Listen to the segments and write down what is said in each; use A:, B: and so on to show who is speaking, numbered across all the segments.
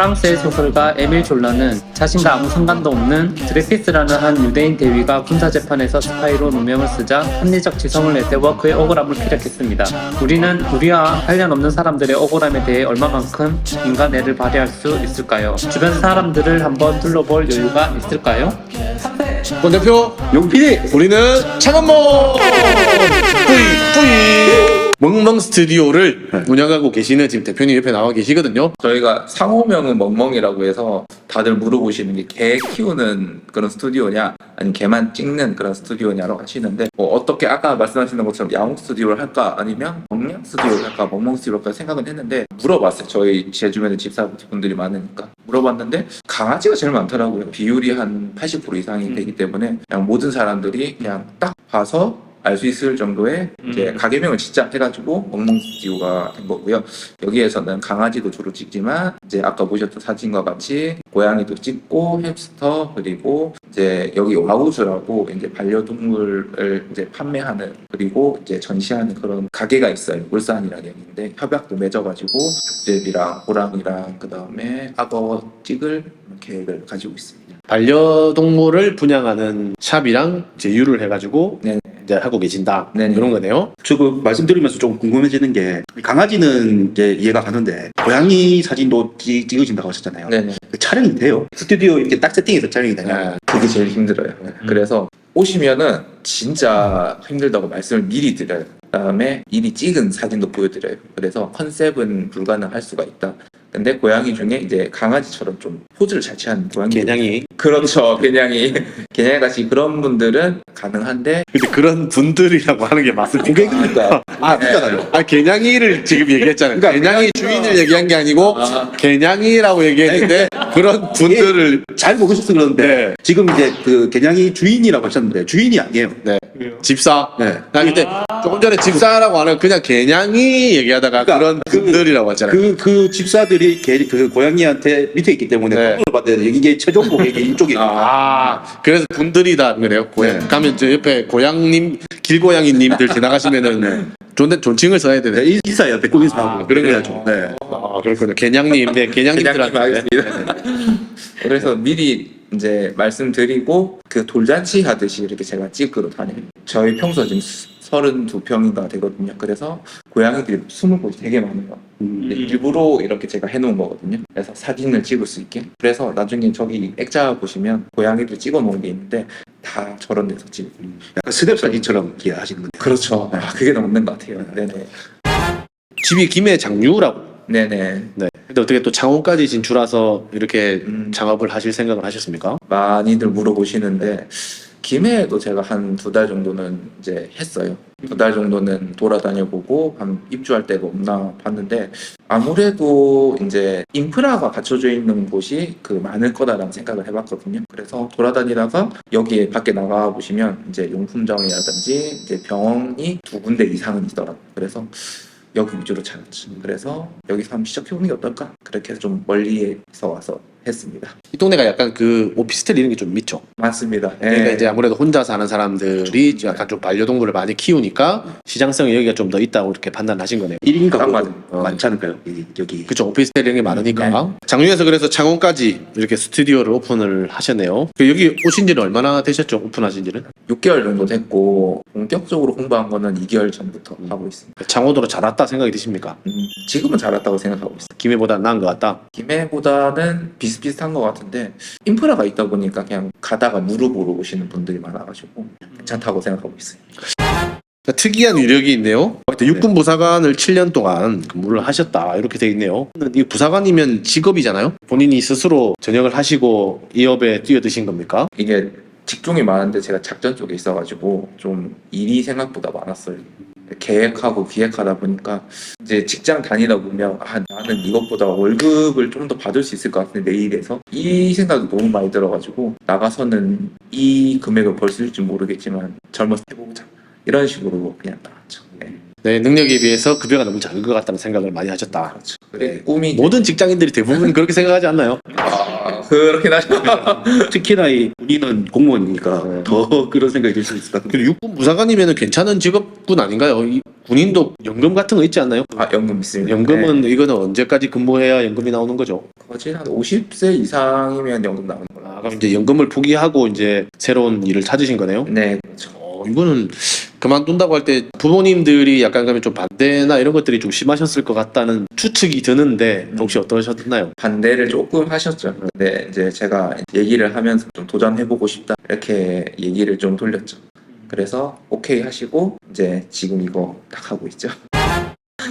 A: 프랑스의 소설가 에밀 졸라는 자신과 아무 상관도 없는 드레피스라는 한 유대인 대위가 군사 재판에서 스파이로 누명을 쓰자 합리적 지성을 내세워 그의 억울함을 피력했습니다. 우리는 우리와 관련 없는 사람들의 억울함에 대해 얼마만큼 인간애를 발휘할 수 있을까요? 주변 사람들을 한번 둘러볼 여유가 있을까요?
B: 권 대표 용PD 우리는 창원모 멍멍 스튜디오를 운영하고 계시는 지금 대표님 옆에 나와 계시거든요.
C: 저희가 상호명은 멍멍이라고 해서 다들 물어보시는 게 개 키우는 그런 스튜디오냐 아니면 개만 찍는 그런 스튜디오냐라고 하시는데 뭐 어떻게 아까 말씀하시는 것처럼 야옹 스튜디오를 할까 아니면 멍냥 스튜디오를 할까 멍멍 스튜디오를 할까 생각은 했는데 물어봤어요. 저희 제 주변에 집사분들이 많으니까 물어봤는데 강아지가 제일 많더라고요. 비율이 한 80% 이상이 되기 때문에 그냥 모든 사람들이 그냥 딱 봐서 알 수 있을 정도의 이제 가게명을 진짜 해가지고 멍멍 스튜디오가 된 거고요. 여기에서는 강아지도 주로 찍지만 이제 아까 보셨던 사진과 같이 고양이도 찍고 햄스터 그리고 이제 여기 와우즈라고 이제 반려동물을 이제 판매하는 그리고 이제 전시하는 그런 가게가 있어요. 울산이라는 여기인데 협약도 맺어가지고 족제비랑 호랑이랑 그 다음에 악어 찍을 계획을 가지고 있습니다.
B: 반려동물을 분양하는 샵이랑 제휴를 해가지고
C: 네.
B: 이제 하고 계신다
C: 네네.
B: 그런 거네요.
D: 저거 말씀드리면서 좀 궁금해지는 게 강아지는 이제 이해가 가는데 고양이 사진도 찍, 찍으신다고 하셨잖아요.
C: 네네.
D: 그 촬영이 돼요. 스튜디오 이렇게 딱 세팅해서 촬영이 되냐?
B: 네.
C: 그게 제일 힘들어요. 그래서 오시면은 진짜 힘들다고 말씀을 미리 드려요. 그다음에 이리 찍은 사진도 보여드려요. 그래서 컨셉은 불가능할 수가 있다. 근데 고양이 중에 이제 강아지처럼 좀 포즈를 잘 취하는 고양이
B: 개냥이.
C: 그렇죠 개냥이 개냥이 같이 그런 분들은 가능한데
B: 근데 그런 분들이라고 하는 게 맞습니까?
D: 고객이니까. 아, 그잖아요.
B: 아 개냥이를 지금 얘기했잖아요. 개냥이 주인을 얘기한 게 아니고
C: 아.
B: 개냥이라고 얘기했는데 그런 분들을
D: 잘 모르셔서 그러는데
B: 네.
D: 지금 이제 그 개냥이 주인이라고 하셨는데 주인이 아니에요.
B: 네. 집사.
D: 네.
B: 나 그때 조금 전에 집사라고 하는 그냥 개냥이 얘기하다가
D: 그러니까
B: 그런
D: 그-
B: 분들이라고 했잖아요.
D: 그, 그 집사들이 개, 그 고양이한테 밑에 있기 때문에
B: 네.
D: 선물을 받아야 돼. 이게 최종 고객이 이쪽이.
B: 아, 그래서 분들이다 그래요. 고양.
D: 네.
B: 가면 저 옆에 고양님, 길고양이님들 지나가시면은 존 존칭을 써야 되네.
D: 네, 인사해요. 배꼽 인사하고.
B: 아, 그런
D: 그래야죠. 네.
B: 아, 그렇군요. 개냥님, 네,
C: 개냥님
B: 개냥님들한테.
C: 하겠습니다. 그래서 미리 이제 말씀드리고 그 돌잔치 하듯이 이렇게 제가 찍으러 다녀요. 저희 평소 지금 32평인가 되거든요. 그래서 고양이들이 숨을 곳이 되게 많아요. 근데 일부러 이렇게 제가 해놓은 거거든요. 그래서 사진을 찍을 수 있게. 그래서 나중에 저기 액자 보시면 고양이들 찍어 놓은 게 있는데 다 저런 데서 찍고.
D: 약간 스냅 사진처럼 이해하시는 건데.
C: 그렇죠. 아, 그게 더 맞는 것 같아요. 네네.
B: 집이 김해 장유라고.
C: 네네.
B: 네. 근데 어떻게 또 창원까지 진출해서 이렇게
C: 음.
B: 창업을 하실 생각을 하셨습니까?
C: 많이들 물어보시는데 김해에도 제가 한 두 달 정도는 이제 했어요. 두 달 정도는 돌아다녀 보고 한 입주할 데가 없나 봤는데 아무래도 이제 인프라가 갖춰져 있는 곳이 그 많을 거다라는 생각을 해봤거든요. 그래서 돌아다니다가 여기에 밖에 나가 보시면 이제 용품점이라든지 이제 병원이 두 군데 이상은 있더라고요. 그래서 여기 위주로 찾았지. 그래서 여기서 한번 시작해보는 게 어떨까? 그렇게 해서 좀 멀리에서 와서 했습니다.
B: 이 동네가 약간 그 오피스텔 이런 게 좀 있죠.
C: 맞습니다.
B: 그러니까
C: 예.
B: 이제 아무래도 혼자 사는 사람들이 약간 좀 반려동물을 많이 키우니까 시장성이 여기가 좀 더 있다고 이렇게 판단하신 거네요.
D: 1인
C: 딱
D: 가구.
B: 어.
D: 많지 않을까요? 여기. 여기.
B: 그쵸 오피스텔 이런 게 많으니까 장유에서 그래서 창원까지 이렇게 스튜디오를 오픈을 하셨네요. 그 여기 오신 지는 얼마나 되셨죠? 오픈하신 지는?
C: 6개월 정도 됐고 본격적으로 홍보한 거는 2개월 전부터 하고 있습니다.
B: 창원으로 잘 왔다 생각이 드십니까?
C: 음, 지금은 잘 왔다고 생각하고 있어요.
B: 김해보다 나은 것 같다.
C: 김해보다는 비슷비슷한 것 같은데 인프라가 있다 보니까 그냥 가다가 무릎으로 오시는 분들이 많아가지고 괜찮다고 생각하고 있어요.
B: 그러니까 특이한 이력이 있네요. 그때 육군 부사관을 7년 동안 근무를 하셨다 이렇게 돼 있네요. 이 부사관이면 직업이잖아요. 본인이 스스로 전역을 하시고 이 업에 뛰어드신 겁니까?
C: 이게 직종이 많은데 제가 작전 쪽에 있어가지고 좀 일이 생각보다 많았어요. 계획하고 기획하다 보니까 이제 직장 다니다 보면 아 나는 이것보다 월급을 좀 더 받을 수 있을 것 같은데 내일에서 이 생각이 너무 많이 들어가지고 나가서는 이 금액을 벌 수 있을지 모르겠지만 젊어서 해보자 이런 식으로 그냥 나왔죠. 네.
B: 내 능력에 비해서 급여가 너무 작은 것 같다는 생각을 많이 하셨다.
C: 그렇죠. 그래 꿈이
B: 모든 직장인들이 대부분 그렇게 생각하지 않나요?
C: 아, 그렇긴 하죠.
D: 특히나 이 군인은 공무원이니까 더 그런 생각이 들 수 있을 것 같아요.
B: 그리고 육군 부사관이면 괜찮은 직업군 아닌가요? 이 군인도 연금 같은 거 있지 않나요?
C: 아 연금 있습니다.
B: 연금은
C: 네.
B: 이거는 언제까지 근무해야 연금이 나오는 거죠?
C: 거진 한 50세 이상이면 연금 나오는 걸로.
B: 아, 그럼 이제 연금을 포기하고 이제 새로운 일을 찾으신 거네요?
C: 네, 그렇죠.
B: 어, 이거는 그만둔다고 할 때 부모님들이 약간 그러면 좀 반대나 이런 것들이 좀 심하셨을 것 같다는 추측이 드는데 혹시 어떠셨나요?
C: 반대를 조금 하셨죠. 근데 이제 제가 얘기를 하면서 좀 도전해보고 싶다 이렇게 얘기를 좀 돌렸죠. 그래서 오케이 하시고 이제 지금 이거 딱 하고 있죠.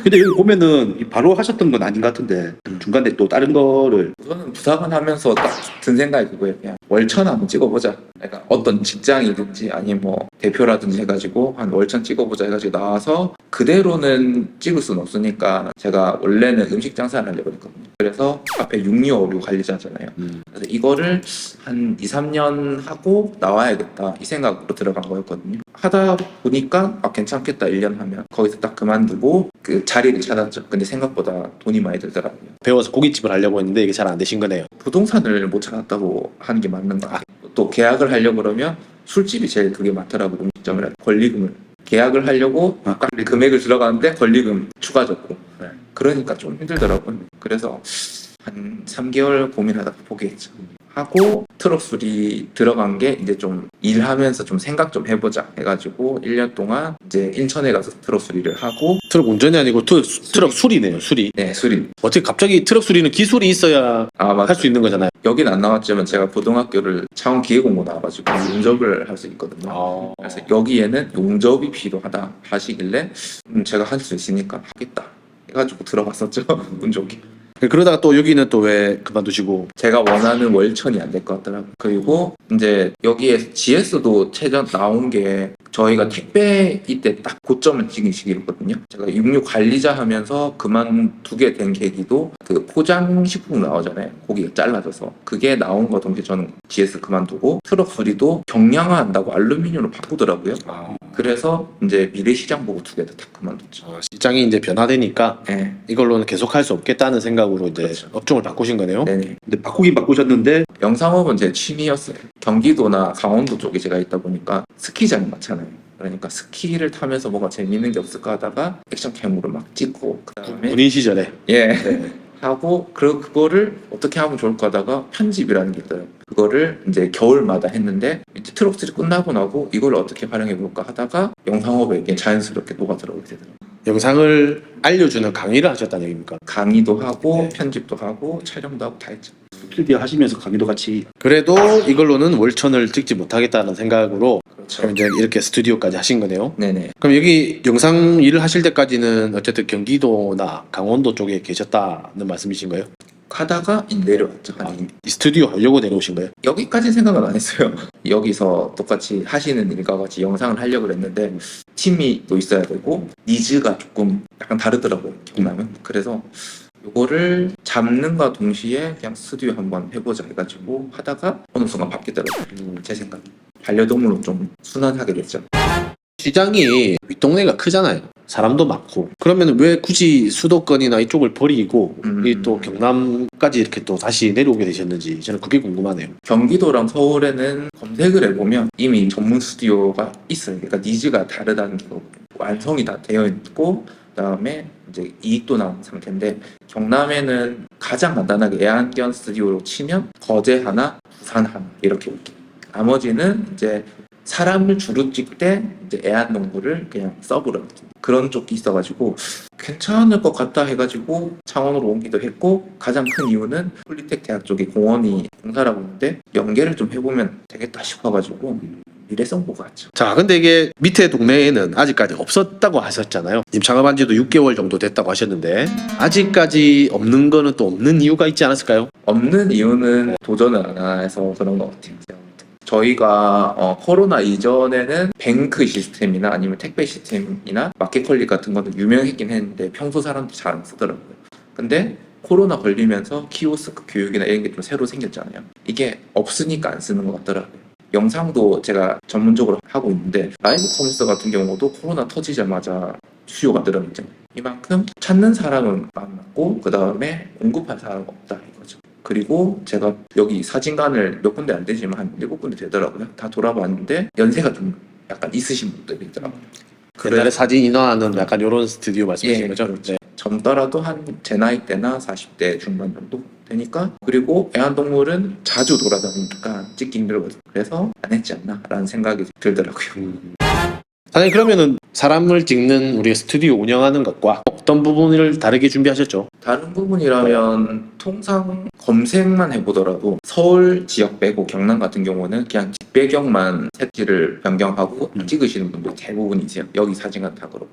D: 근데 여기 보면은 이 바로 하셨던 건 아닌 것 같은데 중간에 또 다른 거를
C: 우선은 부사관 하면서 딱 든 생각이 그거예요. 그냥 월천 한번 찍어보자. 그러니까 어떤 직장이든지 아니면 뭐 대표라든지 해가지고 한 월천 찍어보자 해가지고 나와서 그대로는 찍을 수는 없으니까 제가 원래는 음식 장사를 하려고 했거든요. 그래서 앞에 6656 관리자잖아요.
B: 음.
C: 그래서 이거를 한 2, 3년 하고 나와야겠다 이 생각으로 들어간 거였거든요. 하다 보니까 아 괜찮겠다 1년 하면 거기서 딱 그만두고 그 자리를 찾았죠. 근데 생각보다 돈이 많이 들더라고요.
B: 배워서 고깃집을 하려고 했는데 이게 잘 안 되신 거네요.
C: 부동산을 못 찾았다고 하는 게 맞는 거 같아요. 또 계약을 하려고 그러면 술집이 제일 그게 많더라고요. 음식점을 권리금을 계약을 하려고
D: 아,
C: 딱 금액을 들어가는데 권리금 추가적으로
B: 네.
C: 그러니까 좀 힘들더라고요. 그래서 한 3개월 고민하다가 포기했죠. 하고 트럭 수리 들어간 게 이제 좀 일하면서 좀 생각 좀 해보자 해가지고 1년 동안 이제 인천에 가서 트럭 수리를 하고
B: 트럭 운전이 아니고 트럭, 트럭 수리네요, 수리.
C: 네 수리
B: 어떻게 갑자기 트럭 수리는 기술이 있어야
C: 아 맞.
B: 할수 있는 거잖아요.
C: 여긴 안 나왔지만 제가 고등학교를 창원 기계공고 나와가지고 용접을 할 수 있거든요.
B: 아.
C: 그래서 여기에는 용접이 필요하다 하시길래 음, 제가 할 수 있으니까 하겠다 해가지고 들어갔었죠 운 좋게.
B: 그러다가 또 여기는 또 왜 그만두시고?
C: 제가 원하는 월천이 안 될 것 같더라고요. 그리고 이제 여기에 GS도 최전 나온 게 저희가 택배 이때 딱 고점을 찍은 시기였거든요. 제가 66 관리자 하면서 그만두게 된 계기도 그 포장식품 나오잖아요 고기가 잘라져서 그게 나온 거 동시에 저는 GS 그만두고 트럭 수리도 경량화한다고 알루미늄으로 바꾸더라고요 그래서 이제 미래 시장 보고 두 개 다 그만뒀죠.
B: 어, 시장이 이제 변화되니까
C: 네.
B: 이걸로는 계속 할 수 없겠다는 생각으로 이제
C: 그렇죠.
B: 업종을 바꾸신 거네요.
C: 네네.
D: 근데 바꾸긴 바꾸셨는데
C: 영상업은 제 취미였어요. 경기도나 강원도 쪽에 제가 있다 보니까 스키장이 많잖아요. 그러니까 스키를 타면서 뭐가 재밌는 게 없을까 하다가 액션 캠으로 막 찍고 그다음에
B: 군인 시절에
C: 예 하고 그 그거를 어떻게 하면 좋을까 하다가 편집이라는 게 있어요. 그거를 이제 겨울마다 했는데 이제 트럭들이 끝나고 나고 이걸 어떻게 활용해 볼까 하다가 영상업에 자연스럽게 녹아 들어오게 되더라고요.
B: 영상을 알려주는 강의를 하셨다는 얘기입니까?
C: 강의도 하고
B: 네.
C: 편집도 하고 촬영도 하고 다 했죠.
D: 필드 하시면서 강의도 같이
B: 그래도 이걸로는 월천을 찍지 못하겠다는 생각으로
C: 그렇죠.
B: 그럼 이제 이렇게 스튜디오까지 하신 거네요.
C: 네네.
B: 그럼 여기 영상 일을 하실 때까지는 어쨌든 경기도나 강원도 쪽에 계셨다는 말씀이신 거예요?
C: 하다가 내려왔죠. 아니,
B: 이 스튜디오 하려고 내려오신 거예요?
C: 여기까지 생각은 안 했어요. 여기서 똑같이 하시는 일과 같이 영상을 하려고 했는데 팀이 또 있어야 되고 니즈가 조금 약간 다르더라고요. 경남은. 그래서 요거를 잡는과 동시에 그냥 스튜디오 한번 해보자 해가지고 하다가 어느 순간 바뀌더라고요. 제 생각. 반려동물로 좀 순환하게 됐죠.
B: 시장이 윗동네가 크잖아요. 사람도 많고. 그러면 왜 굳이 수도권이나 이쪽을 버리고
C: 음.
B: 이 또 경남까지 이렇게 또 다시 내려오게 되셨는지 저는 그게 궁금하네요.
C: 경기도랑 서울에는 검색을 해보면 이미 전문 스튜디오가 있어요. 그러니까 니즈가 다르다는 게 완성이 다 되어 있고 그다음에 이제 이익도 나온 상태인데 경남에는 가장 간단하게 애완견 스튜디오로 치면 거제 하나, 부산 하나 이렇게 올게요. 나머지는 이제 사람을 주로 찍되 이제 애완동물을 그냥 서브로 그런 쪽이 있어가지고 괜찮을 것 같다 해가지고 창원으로 옮기도 했고 가장 큰 이유는 폴리텍 대학 쪽에 공원이 공사라고 있는데 연계를 좀 해보면 되겠다 싶어가지고 미래성 보고 왔죠.
B: 자, 근데 이게 밑에 동네에는 아직까지 없었다고 하셨잖아요. 님 창업한 지도 6개월 정도 됐다고 하셨는데 아직까지 없는 거는 또 없는 이유가 있지 않았을까요?
C: 없는 이유는 도전을 안 해서 그런 것 같아요. 저희가 어, 코로나 이전에는 뱅크 시스템이나 아니면 택배 시스템이나 마켓컬리 같은 거는 유명했긴 했는데 평소 사람들이 잘안 쓰더라고요. 근데 코로나 걸리면서 키오스크 교육이나 이런 게 좀 새로 생겼잖아요. 이게 없으니까 안 쓰는 것 같더라고요. 영상도 제가 전문적으로 하고 있는데 라이브 커머스 같은 경우도 코로나 터지자마자 수요가 늘어났잖아요. 이만큼 찾는 사람은 많았고 그 다음에 공급할 사람은 없다 이거죠. 그리고 제가 여기 사진관을 몇 군데 안 되지만 한 일곱 군데 되더라고요. 다 돌아봤는데 연세가 좀 약간 있으신 분들이 있더라고요.
B: 옛날에 사진 인화하는 약간 이런 스튜디오 말씀하신
C: 예,
B: 거죠?
C: 그렇죠.
B: 네.
C: 젊더라도 한 제 나이 때나 40대 중반 정도 되니까 그리고 애완동물은 자주 돌아다니니까 찍기 힘들거든요. 그래서 안 했지 않나 라는 생각이 들더라고요.
B: 음. 사장님 그러면은 사람을 찍는 우리 스튜디오 운영하는 것과 어떤 부분을 다르게 준비하셨죠?
C: 다른 부분이라면 통상 검색만 해보더라도 서울 지역 빼고 경남 같은 경우는 그냥 배경만 색지를 변경하고
B: 음.
C: 찍으시는 분들이 대부분이세요. 여기 사진은 다 그렇고.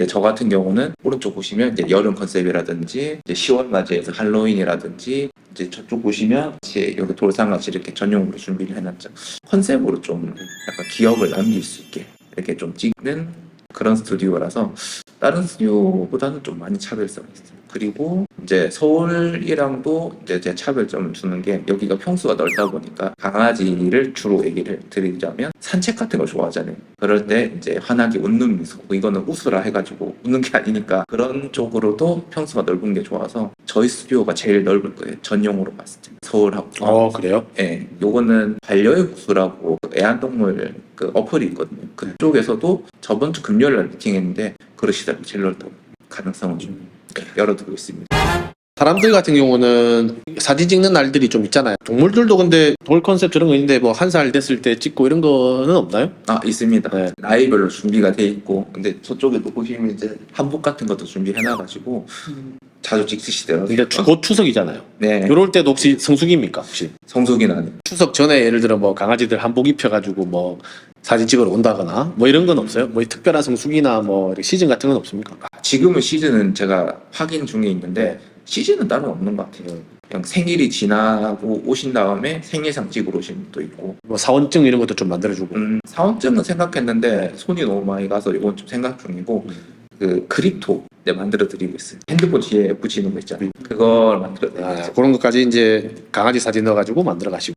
C: 근데 저 같은 경우는 오른쪽 보시면 이제 여름 컨셉이라든지 이제 10월 맞이해서 할로윈이라든지 이제 저쪽 보시면 이제 여기 돌산같이 이렇게 전용으로 준비를 해놨죠. 컨셉으로 좀 약간 기억을 남길 수 있게 이렇게 좀 찍는 그런 스튜디오라서 다른 스튜디오보다는 좀 많이 차별성이 있어요. 그리고 이제 서울이랑도 이제 제 차별점을 두는 게 여기가 평수가 넓다 보니까 강아지를 주로 얘기를 드리자면 산책 같은 걸 좋아하잖아요. 그럴 때 이제 환하게 웃는 미소 이거는 웃으라 해가지고 웃는 게 아니니까 그런 쪽으로도 평수가 넓은 게 좋아서 저희 스튜디오가 제일 넓을 거예요. 전용으로 봤을 때 서울하고
B: 어 그래요?
C: 예, 요거는 반려의 구수라고 그 애완동물 그 어플이 있거든요. 그쪽에서도 저번 주 금요일 날 미팅했는데 그러시더라고요. 제일 넓다고. 가능성은 좀 열어두고 있습니다.
B: 사람들 같은 경우는 사진 찍는 날들이 좀 있잖아요. 동물들도 근데 돌 컨셉 저런 거 있는데 뭐 한 살 됐을 때 찍고 이런 거는 없나요?
C: 아, 있습니다.
B: 네.
C: 나이별로 준비가 돼 있고, 근데 저쪽에도 보시면 이제 한복 같은 것도 준비해놔가지고 자주 찍으시더라고요.
B: 근데 추- 곧 추석이잖아요.
C: 네,
B: 이럴 때도 혹시 성수기입니까? 혹시
C: 성수기는 아니에요.
B: 추석 전에 예를 들어 뭐 강아지들 한복 입혀가지고 뭐 사진 찍으러 온다거나 뭐 이런 건 없어요? 뭐 특별한 성수기나 뭐 이렇게 시즌 같은 건 없습니까?
C: 지금은 시즌은 제가 확인 중에 있는데 시즌은 따로 없는 것 같아요. 그냥 생일이 지나고 오신 다음에 생일상 찍으러 오신 분도 있고
B: 뭐 사원증 이런 것도 좀 만들어주고
C: 음, 사원증은 생각했는데 손이 너무 많이 가서 이건 좀 생각 중이고 그 그립톡 네, 만들어 드리고 있어요. 핸드폰 뒤에 붙이는 거 있잖아요. 그걸 만들어 드리고
B: 아,
C: 있어요.
B: 그런 것까지 이제 강아지 사진 넣어가지고 만들어 가시고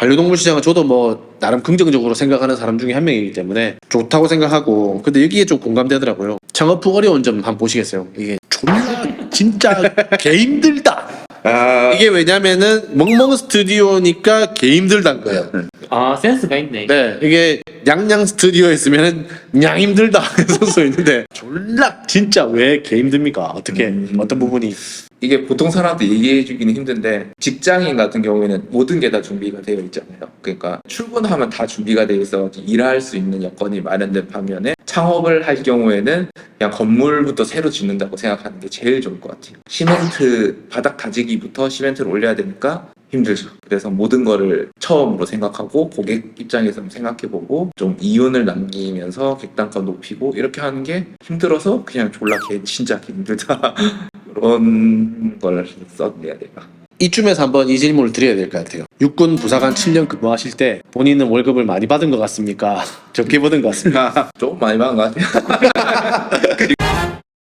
B: 반려동물 시장은 저도 뭐 나름 긍정적으로 생각하는 사람 중에 한 명이기 때문에 좋다고 생각하고 근데 여기에 좀 공감되더라고요. 창업 후 어려운 점 한번 보시겠어요? 이게 존나 진짜 개 힘들다.
C: 아,
B: 이게 왜냐면은 멍멍 스튜디오니까 개 힘들다는 거예요.
A: 아 센스가 있네.
B: 네. 이게 냥냥 스튜디오였으면은 냥 힘들다. 했을 수 있는데 졸라 진짜 왜 개 힘듭니까? 어떻게
C: 음.
B: 어떤 부분이
C: 이게 보통 사람한테 얘기해 주기는 힘든데 직장인 같은 경우에는 모든 게 다 준비가 되어 있잖아요. 그러니까 출근하면 다 준비가 되어 있어 일할 수 있는 여건이 마련된 반면에 창업을 할 경우에는 그냥 건물부터 새로 짓는다고 생각하는 게 제일 좋을 것 같아요. 시멘트 바닥 다지기부터 시멘트를 올려야 되니까 힘들죠. 그래서 모든 거를 처음으로 생각하고 고객 입장에서 생각해보고 좀 이윤을 남기면서 객단가 높이고 이렇게 하는 게 힘들어서 그냥 졸라 개 진짜 개 힘들다 그런 걸 써내야 돼요.
B: 이쯤에서 한번 이 질문을 드려야 될 것 같아요. 육군 부사관 7년 근무하실 때 본인은 월급을 많이 받은 것 같습니까? 적게 받은 것 같습니까?
C: 좀 많이 받은 것 같아요.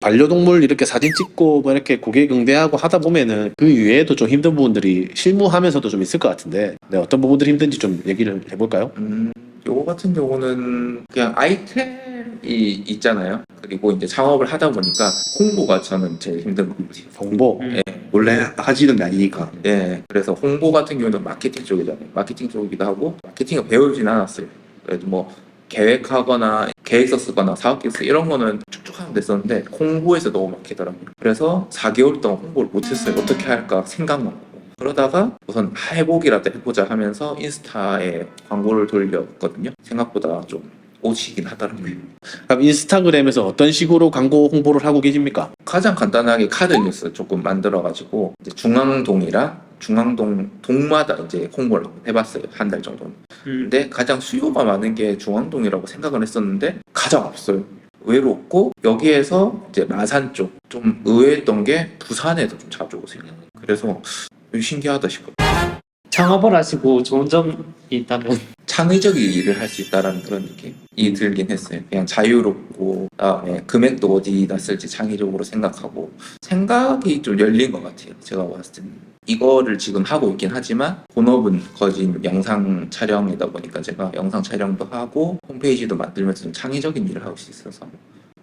B: 반려동물 이렇게 사진 찍고 뭐 이렇게 고객 응대하고 하다 보면은 그 이외에도 좀 힘든 부분들이 실무하면서도 좀 있을 것 같은데 네, 어떤 부분들이 힘든지 좀 얘기를 해볼까요?
C: 음, 요거 같은 경우는 그냥 아이템이 있잖아요. 그리고 이제 창업을 하다 보니까 홍보가 저는 제일 힘든 것 같아요.
B: 홍보
A: 음.
D: 원래 하시는 게 아니니까.
C: 예, 그래서 홍보 같은 경우는 마케팅 쪽이잖아요. 마케팅 쪽이기도 하고 마케팅을 배우진 않았어요. 그래도 뭐 계획하거나 계획서 쓰거나 사업 계획서 이런 거는 쭉쭉 하면 됐었는데 홍보에서 너무 막히더라고요. 그래서 4개월 동안 홍보를 못했어요. 어떻게 할까 생각만 하고. 그러다가 우선 해보기라도 해보자 하면서 인스타에 광고를 돌렸거든요. 생각보다 좀 오시긴 하더라고요.
B: 그럼 인스타그램에서 어떤 식으로 광고 홍보를 하고 계십니까?
C: 가장 간단하게 카드 뉴스 조금 만들어가지고 이제 중앙동이랑 중앙동 동마다 이제 홍보를 해봤어요 한 달 정도는.
A: 음.
C: 근데 가장 수요가 많은 게 중앙동이라고 생각을 했었는데 가장 없어요. 의외로 없고 여기에서 이제 마산 쪽 좀 의외였던 게 부산에도 좀 자주 오세요. 그래서 신기하다 싶어요.
A: 창업을 하시고 좋은 점이 있다면
C: 창의적인 일을 할 수 있다라는 그런 느낌이 들긴 했어요. 그냥 자유롭고 그다음에 금액도 어디다 쓸지 창의적으로 생각하고 생각이 좀 열린 것 같아요. 제가 봤을 때는 이거를 지금 하고 있긴 하지만 본업은 거진 영상 촬영이다 보니까 제가 영상 촬영도 하고 홈페이지도 만들면서 좀 창의적인 일을 하고 수 있어서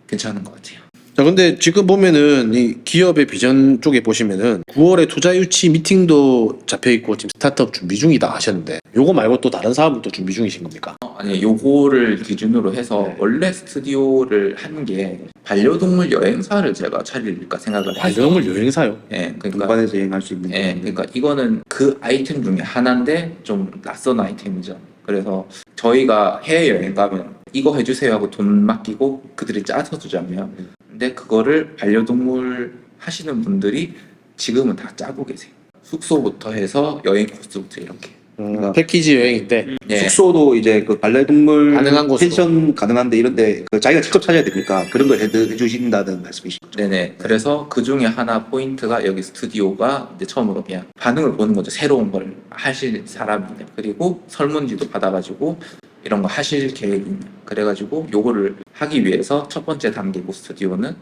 C: 괜찮은 것 같아요.
B: 자, 근데 지금 보면은 이 기업의 비전 쪽에 보시면은 9월에 투자 유치 미팅도 잡혀 있고 지금 스타트업 준비 중이다 하셨는데 요거 말고 또 다른 사업을 또 준비 중이신 겁니까?
C: 어, 아니 요거를 기준으로 해서
B: 네.
C: 원래 스튜디오를 한 게 반려동물 여행사를 제가 차릴까 생각을 해서
B: 반려동물 여행사요.
C: 예, 그러니까
D: 동반해서 여행할 수 있는.
C: 예, 그러니까 이거는 그 아이템 중에 하나인데 좀 낯선 아이템이죠. 그래서 저희가 해외 여행 가면 이거 해주세요 하고 돈 맡기고 그들이 짜서 주자면 근데 그거를 반려동물 하시는 분들이 지금은 다 짜고 계세요. 숙소부터 해서 여행 코스부터 이렇게.
B: 음, 패키지 여행인데
C: 예.
D: 숙소도 이제 그 반려동물
B: 가능한 곳으로.
D: 펜션 가능한데 이런데 그 자기가 직접 찾아야 되니까 그런 걸 해, 해주신다는 말씀이시죠.
C: 네네. 그래서 그 중에 하나 포인트가 여기 스튜디오가 이제 처음으로 그냥 반응을 보는 거죠. 새로운 걸 하실 사람이냐. 그리고 설문지도 받아가지고 이런 거 하실 계획이냐. 그래가지고 요거를 하기 위해서 첫 번째 단계고 스튜디오는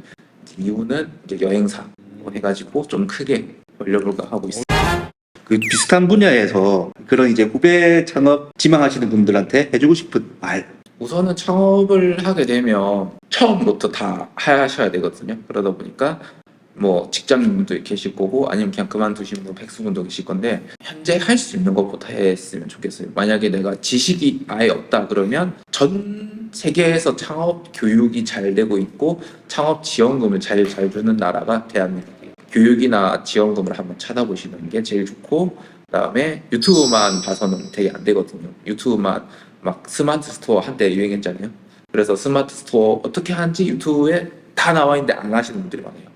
C: 이제 이유는 이제 여행사 해가지고 좀 크게 벌려볼까 하고 있어요.
D: 그 비슷한 분야에서 그런 이제 후배 창업 지망하시는 분들한테 해주고 싶은 말.
C: 우선은 창업을 하게 되면 처음부터 다 하셔야 되거든요. 그러다 보니까 뭐 직장인분도 계실 거고 아니면 그냥 그만두신 분 백수분도 계실 건데 현재 할 수 있는 것부터 했으면 좋겠어요. 만약에 내가 지식이 아예 없다 그러면 전 세계에서 창업 교육이 잘 되고 있고 창업 지원금을 잘 잘 주는 나라가 대한민국이에요. 교육이나 지원금을 한번 찾아보시는 게 제일 좋고 그다음에 유튜브만 봐서는 되게 안 되거든요. 유튜브만 막 스마트 스토어 한때 유행했잖아요. 그래서 스마트 스토어 어떻게 하는지 유튜브에 다 나와 있는데 안 하시는 분들이 많아요.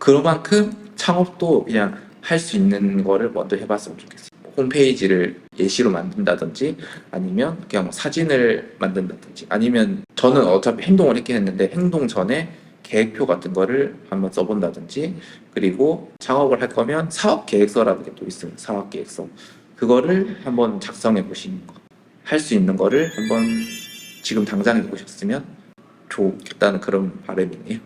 C: 그만큼 창업도 그냥 할 수 있는 거를 먼저 해봤으면 좋겠어요. 홈페이지를 예시로 만든다든지 아니면 그냥 뭐 사진을 만든다든지 아니면 저는 어차피 행동을 했긴 했는데 행동 전에 계획표 같은 거를 한번 써본다든지 그리고 창업을 할 거면 사업 계획서라는 게 또 있어요. 사업 계획서 그거를 한번 작성해 보시는 거. 할 수 있는 거를 한번 지금 당장 해보셨으면 좋겠다는 그런 바람이네요.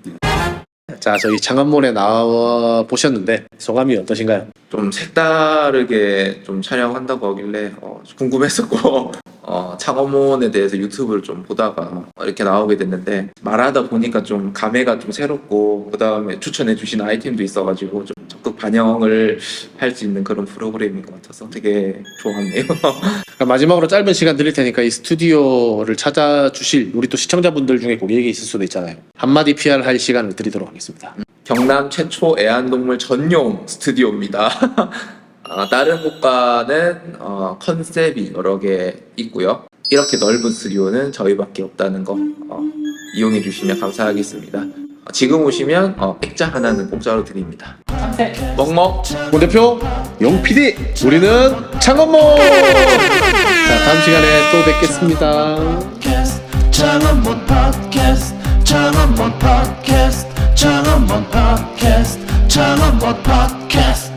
B: 자 저희 창업몰에 나와 보셨는데 소감이 어떠신가요?
C: 좀 색다르게 좀 촬영한다고 하길래 어, 궁금했었고 어, 창업몬에 대해서 유튜브를 좀 보다가 이렇게 나오게 됐는데 말하다 보니까 좀 감회가 좀 새롭고 그 다음에 추천해 주신 아이템도 있어가지고 좀 적극 반영을 할 수 있는 그런 프로그램인 것 같아서 되게 좋았네요.
B: 마지막으로 짧은 시간 드릴 테니까 이 스튜디오를 찾아주실 우리 또 시청자분들 중에 고객이 있을 수도 있잖아요. 한마디 PR 할 시간을 드리도록 하겠습니다.
C: 경남 최초 애완동물 전용 스튜디오입니다. 아, 다른 곳과는 어, 컨셉이 여러 개 있고요. 이렇게 넓은 스튜디오는 저희밖에 없다는 거 어, 이용해 주시면 감사하겠습니다. 어, 지금 오시면 어, 액자 하나는 공짜로 드립니다. 먹먹
B: 고 대표 용 PD 우리는 창업몰. 자 다음 시간에 또 뵙겠습니다.
E: Changamon podcast, Changamon podcast, Changamon podcast, Changamon podcast.